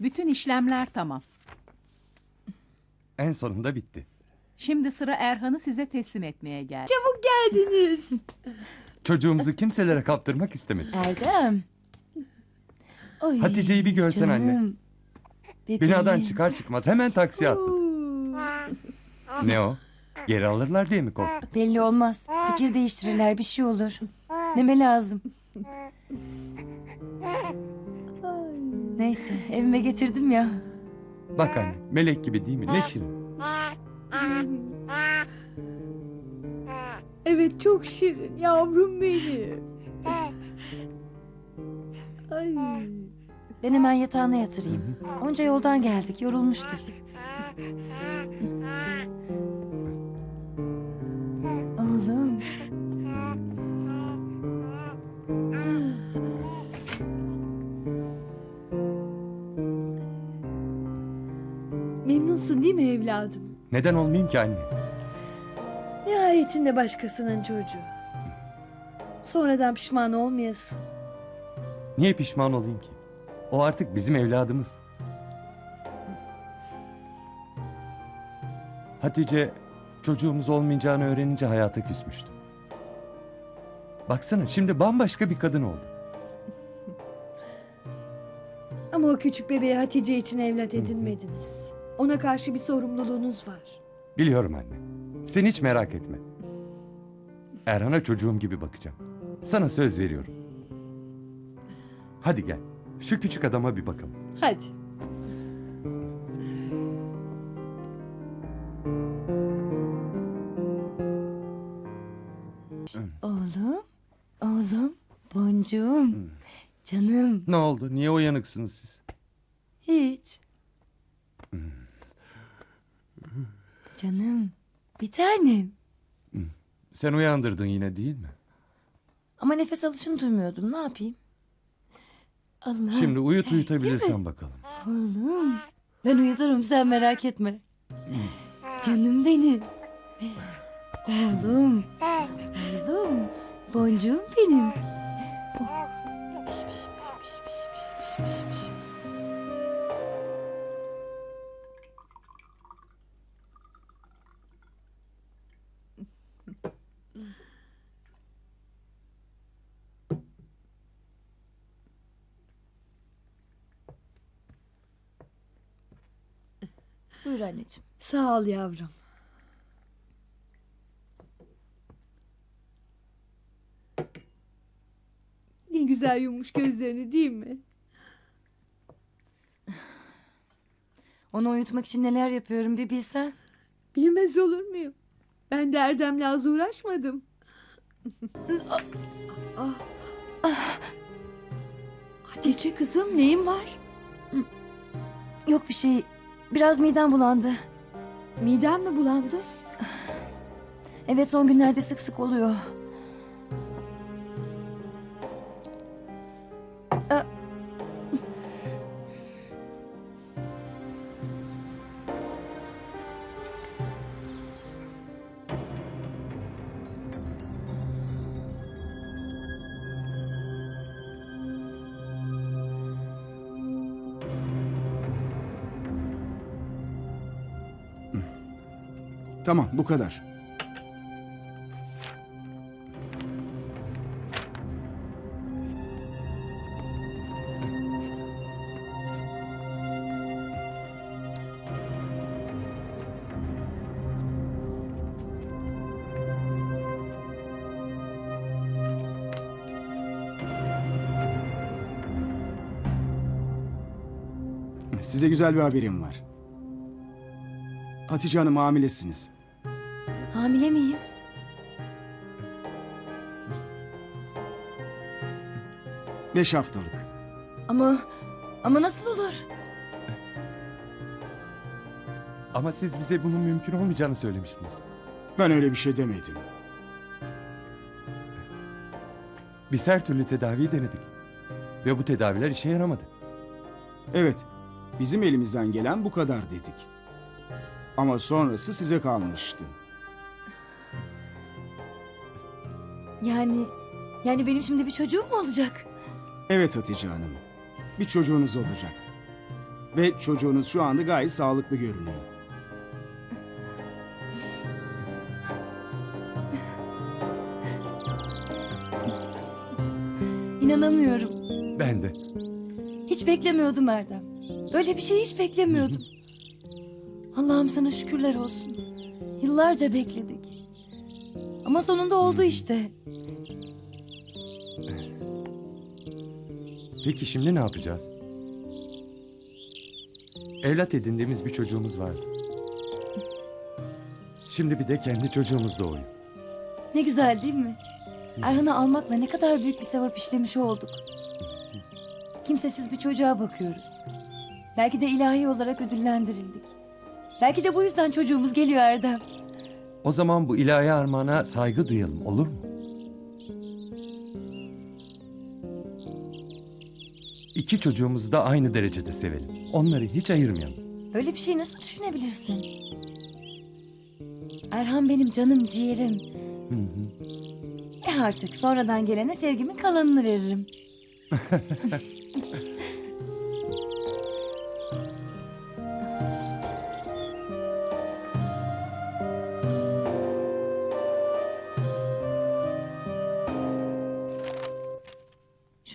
Bütün işlemler tamam. En sonunda bitti. Şimdi sıra Erhan'ı size teslim etmeye geldi. Çabuk geldiniz. Çocuğumuzu kimselere kaptırmak istemedik. Erdem. Ay, Hatice'yi bir görsen anne. canım. Bebeğim. Binadan çıkar çıkmaz hemen taksiye atladı. Ne o? Geri alırlar diye mi korktun? Belli olmaz. Fikir değiştirirler bir şey olur. Neme lazım. Neyse evime getirdim ya. Bak anne melek gibi değil mi? Ne şirin. Evet çok şirin yavrum benim. Ay. Ben hemen yatağına yatırayım. Onca yoldan geldik yorulmuştur. Memnunsun değil mi evladım? Neden olmayayım ki anne? Nihayetinde başkasının çocuğu. Sonradan pişman olmayasın. Niye pişman olayım ki? O artık bizim evladımız. Hatice çocuğumuz olmayacağını öğrenince hayata küsmüştü. Baksana şimdi bambaşka bir kadın oldu. Ama o küçük bebeği Hatice için evlat edinmediniz. Ona karşı bir sorumluluğunuz var. Biliyorum anne. Sen hiç merak etme. Erhan'a çocuğum gibi bakacağım. Sana söz veriyorum. Hadi gel. Şu küçük adama bir bakalım. Hadi. Oğlum. Oğlum. Boncuğum. Canım. Ne oldu? Niye uyanıksınız siz? Hiç. Canım. Bir tanem. Sen uyandırdın yine değil mi? Ama nefes alışını duymuyordum. Ne yapayım? Allah. Şimdi uyut uyutabilirsen bakalım. Oğlum. Ben uyuturum sen merak etme. Canım benim. Oğlum. Oğlum. Boncuğum benim. Oh. Piş, piş, Buyur anneciğim. Sağ ol yavrum. Ne güzel yummuş gözlerini değil mi? Onu uyutmak için neler yapıyorum bir bilsen. Bilmez olur muyum? Ben de Erdem'le az uğraşmadım. Ah. Hatice kızım neyin var? Yok bir şey. Biraz midem bulandı. Miden mi bulandı? Evet son günlerde sık sık oluyor. Tamam bu kadar. Size güzel bir haberim var. Hatice Hanım hamilesiniz. Hamile miyim? Beş haftalık. Ama ama nasıl olur? Ama siz bize bunun mümkün olmayacağını söylemiştiniz. Ben öyle bir şey demedim. Biz her türlü tedaviyi denedik. Ve bu tedaviler işe yaramadı. Evet, bizim elimizden gelen bu kadar dedik. Ama sonrası size kalmıştı. Yani yani benim şimdi bir çocuğum mu olacak? Evet Hatice Hanım, bir çocuğunuz olacak. Ve çocuğunuz şu anda gayet sağlıklı görünüyor. İnanamıyorum. Ben de. Hiç beklemiyordum Erdem. Böyle bir şey hiç beklemiyordum. Allah'ım sana şükürler olsun. Yıllarca bekledik. Ama sonunda oldu işte. Peki şimdi ne yapacağız? Evlat edindiğimiz bir çocuğumuz vardı. Şimdi bir de kendi çocuğumuz doğuyor. Ne güzel değil mi? Erhan'ı almakla ne kadar büyük bir sevap işlemiş olduk. Kimsesiz bir çocuğa bakıyoruz. Belki de ilahi olarak ödüllendirildik. Belki de bu yüzden çocuğumuz geliyor Erdem. O zaman bu ilahi armağana saygı duyalım olur mu? İki çocuğumuzu da aynı derecede sevelim. Onları hiç ayırmayalım. Böyle bir şey nasıl düşünebilirsin? Erhan benim canım ciğerim. E artık sonradan gelene sevgimin kalanını veririm.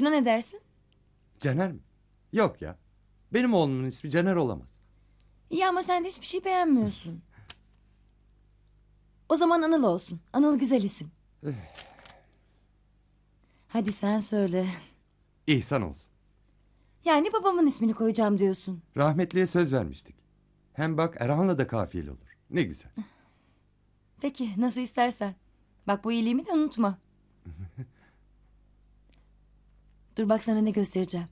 Şuna ne dersin? Caner mi? Yok ya. Benim oğlumun ismi Caner olamaz. İyi ama sen de hiçbir şey beğenmiyorsun. O zaman Anıl olsun. Anıl güzel isim. Hadi sen söyle. İhsan olsun. Yani babamın ismini koyacağım diyorsun. Rahmetliye söz vermiştik. Hem bak Erhan'la da kafiyeli olur. Ne güzel. Peki nasıl istersen. Bak bu iyiliğimi de unutma. Dur bak sana ne göstereceğim.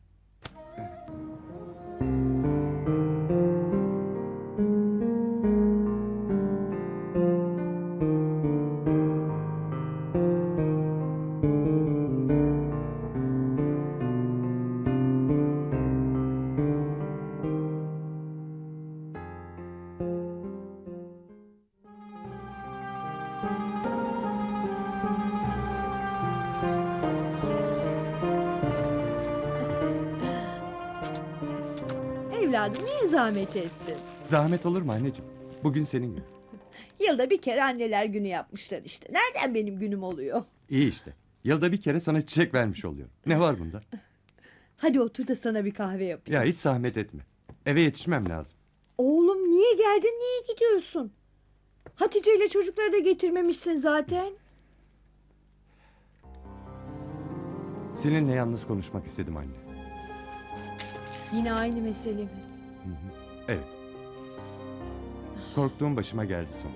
Evladım niye zahmet ettin? Zahmet olur mu anneciğim? Bugün senin günün. Yılda bir kere anneler günü yapmışlar işte. Nereden benim günüm oluyor? İyi işte. Yılda bir kere sana çiçek vermiş oluyor. Ne var bunda? Hadi otur da sana bir kahve yapayım. Ya hiç zahmet etme. Eve yetişmem lazım. Oğlum niye geldin niye gidiyorsun? Hatice ile çocukları da getirmemişsin zaten. Seninle yalnız konuşmak istedim anne. Yine aynı mesele mi? Evet. Korktuğum başıma geldi son.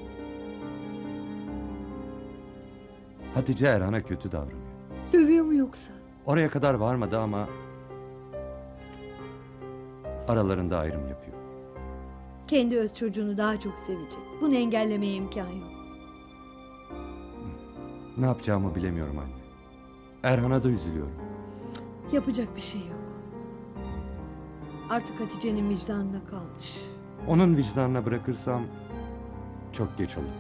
Hatice Erhan'a kötü davranıyor. Dövüyor mu yoksa? Oraya kadar varmadı ama... Aralarında ayrım yapıyor. Kendi öz çocuğunu daha çok sevecek. Bunu engellemeye imkan yok. Ne yapacağımı bilemiyorum anne. Erhan'a da üzülüyorum. Yapacak bir şey yok. Artık Hatice'nin vicdanına kalmış. Onun vicdanına bırakırsam çok geç olabilir.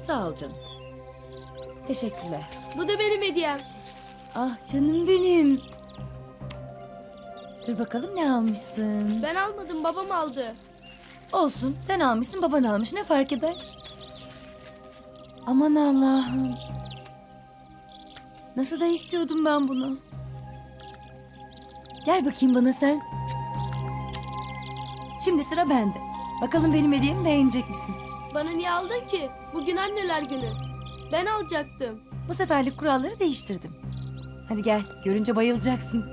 Sağ ol canım. Teşekkürler. Bu da benim hediyem. Ah canım benim. Dur bakalım ne almışsın. Ben almadım babam aldı. Olsun sen almışsın baban almış ne fark eder? Aman Allah'ım. Nasıl da istiyordum ben bunu. Gel bakayım bana sen. Şimdi sıra bende. Bakalım benim hediyemi beğenecek misin? Bana niye aldın ki? Bugün anneler günü. Ben alacaktım. Bu seferlik kuralları değiştirdim. Hadi gel görünce bayılacaksın.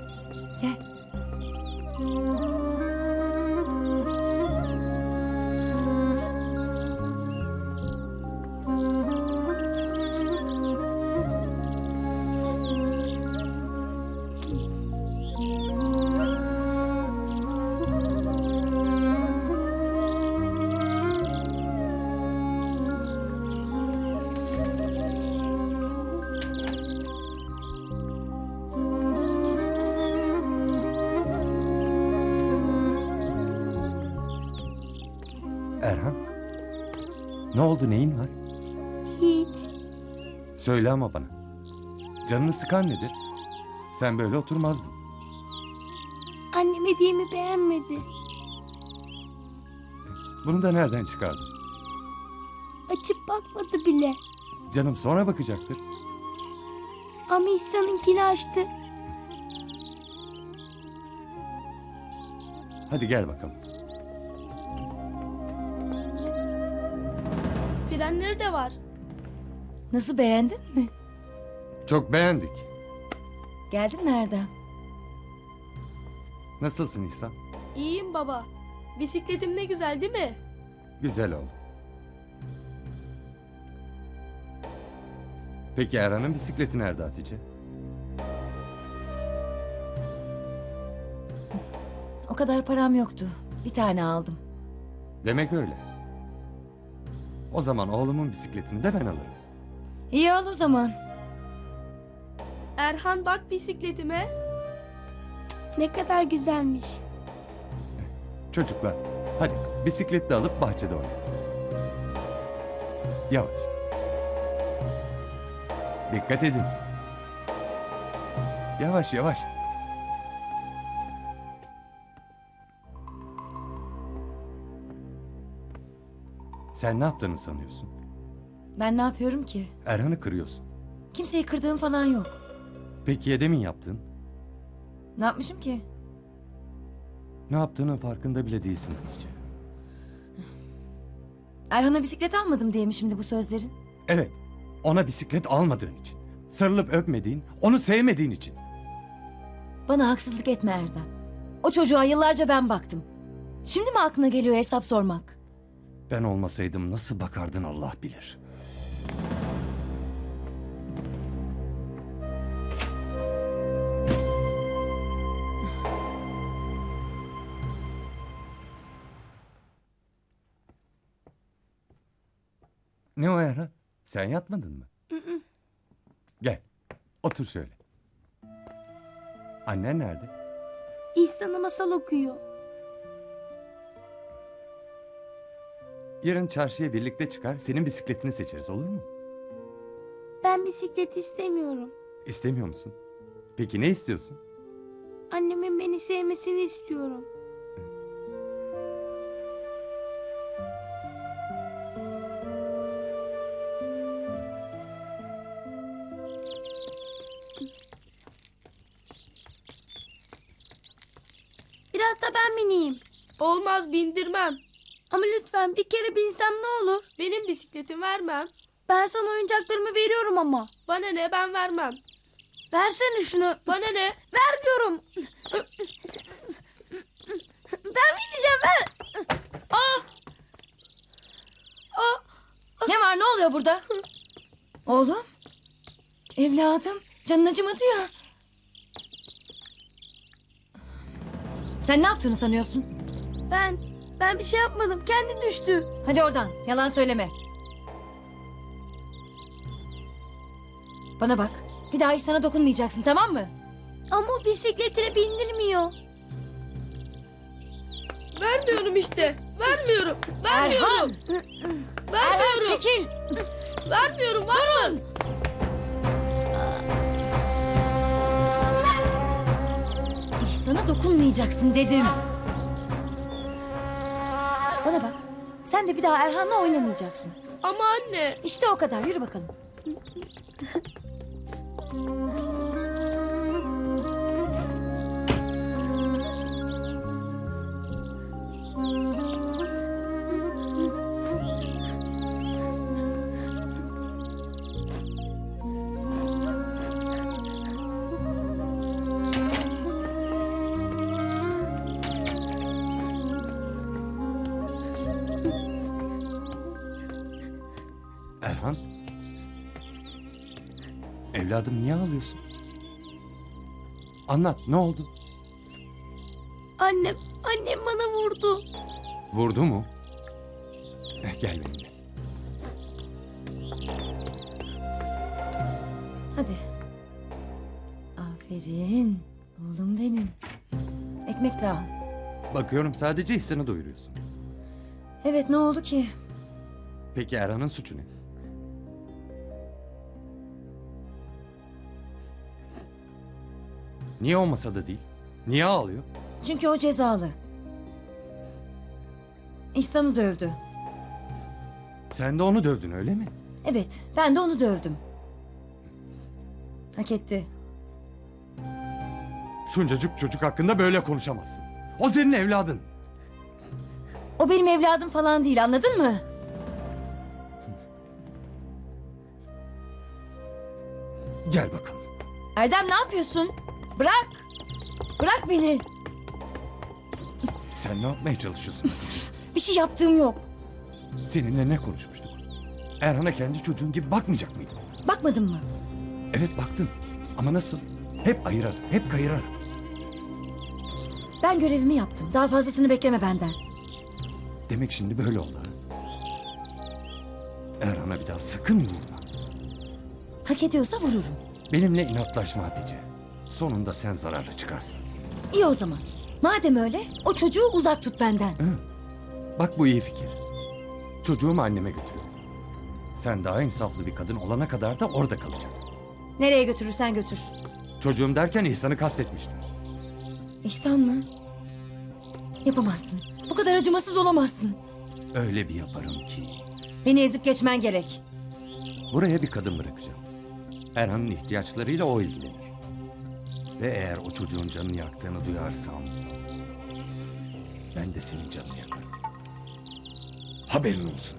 Ne oldu neyin var? Hiç. Söyle ama bana. Canını sıkan nedir? Sen böyle oturmazdın. Annem hediyemi beğenmedi. Bunu da nereden çıkardın? Açıp bakmadı bile. Canım sonra bakacaktır. Ama İhsan'ınkini açtı. Hadi gel bakalım. Frenleri de var. Nasıl beğendin mi? Çok beğendik. Geldin mi Erdem? Nasılsın İhsan? İyiyim baba. Bisikletim ne güzel değil mi? Güzel ol. Peki Erhan'ın bisikleti nerede Hatice? O kadar param yoktu. Bir tane aldım. Demek öyle. O zaman oğlumun bisikletini de ben alırım. İyi al o zaman. Erhan bak bisikletime. Ne kadar güzelmiş. Çocuklar hadi bisikletle alıp bahçede oynayın. Yavaş. Dikkat edin. Yavaş yavaş. Sen ne yaptığını sanıyorsun? Ben ne yapıyorum ki? Erhan'ı kırıyorsun. Kimseyi kırdığım falan yok. Peki ya demin yaptın? Ne yapmışım ki? Ne yaptığının farkında bile değilsin Hatice. Erhan'a bisiklet almadım diye mi şimdi bu sözlerin? Evet, ona bisiklet almadığın için. Sarılıp öpmediğin, onu sevmediğin için. Bana haksızlık etme Erdem. O çocuğa yıllarca ben baktım. Şimdi mi aklına geliyor hesap sormak? Ben olmasaydım nasıl bakardın Allah bilir. Ne o Erhan? Sen yatmadın mı? Gel, otur şöyle. Annen nerede? İhsan'a masal okuyor. Yarın çarşıya birlikte çıkar, senin bisikletini seçeriz olur mu? Ben bisiklet istemiyorum. İstemiyor musun? Peki ne istiyorsun? Annemin beni sevmesini istiyorum. Biraz da ben bineyim. Olmaz bindirmem. Ama lütfen bir kere binsem ne olur? Benim bisikletim vermem. Ben sana oyuncaklarımı veriyorum ama. Bana ne ben vermem. Versene şunu. Bana ne? Ver diyorum. Ben bineceğim ver. Ne var ne oluyor burada? Oğlum. Evladım. Canın acımadı ya. Sen ne yaptığını sanıyorsun? Ben, ben bir şey yapmadım. Kendi düştü. Hadi oradan. Yalan söyleme. Bana bak. Bir daha hiç sana dokunmayacaksın tamam mı? Ama o bisikletine bindirmiyor. Vermiyorum işte. Vermiyorum. Vermiyorum. Erhan! Erhan Vermiyorum. çekil! Vermiyorum. Durun. İhsan'a dokunmayacaksın dedim. Bana bak. Sen de bir daha Erhan'la oynamayacaksın. Ama anne. İşte o kadar. Yürü bakalım. Evladım niye ağlıyorsun? Anlat ne oldu? Annem, annem bana vurdu. Vurdu mu? Eh, Gel benimle. Hadi. Aferin. Oğlum benim. Ekmek al. Bakıyorum sadece hissini doyuruyorsun. Evet ne oldu ki? Peki Erhan'ın suçu ne? Niye o masada değil? Niye ağlıyor? Çünkü o cezalı. İhsan'ı dövdü. Sen de onu dövdün öyle mi? Evet, ben de onu dövdüm. Hak etti. Şuncacık çocuk hakkında böyle konuşamazsın. O senin evladın. O benim evladım falan değil, anladın mı? Gel bakalım. Erdem ne yapıyorsun? Bırak! Bırak beni! Sen ne yapmaya çalışıyorsun? Bir şey yaptığım yok. Seninle ne konuşmuştuk? Erhan'a kendi çocuğun gibi bakmayacak mıydın? Bakmadın mı? Evet baktın. Ama nasıl? Hep ayırar, hep kayırar. Ben görevimi yaptım. Daha fazlasını bekleme benden. Demek şimdi böyle oldu ha? Erhan'a bir daha sakın vurma. Hak ediyorsa vururum. Benimle inatlaşma Hatice. Sonunda sen zararlı çıkarsın. İyi o zaman. Madem öyle, o çocuğu uzak tut benden. Bak bu iyi fikir. Çocuğumu anneme götürüyorum. Sen daha insaflı bir kadın olana kadar da orada kalacak. Nereye götürürsen götür. Çocuğum derken İhsan'ı kastetmiştim. İhsan mı? Yapamazsın. Bu kadar acımasız olamazsın. Öyle bir yaparım ki. Beni ezip geçmen gerek. Buraya bir kadın bırakacağım. Erhan'ın ihtiyaçlarıyla o ilgilenir. Ve eğer o çocuğun canını yaktığını duyarsam... ...ben de senin canını yakarım. Haberin olsun.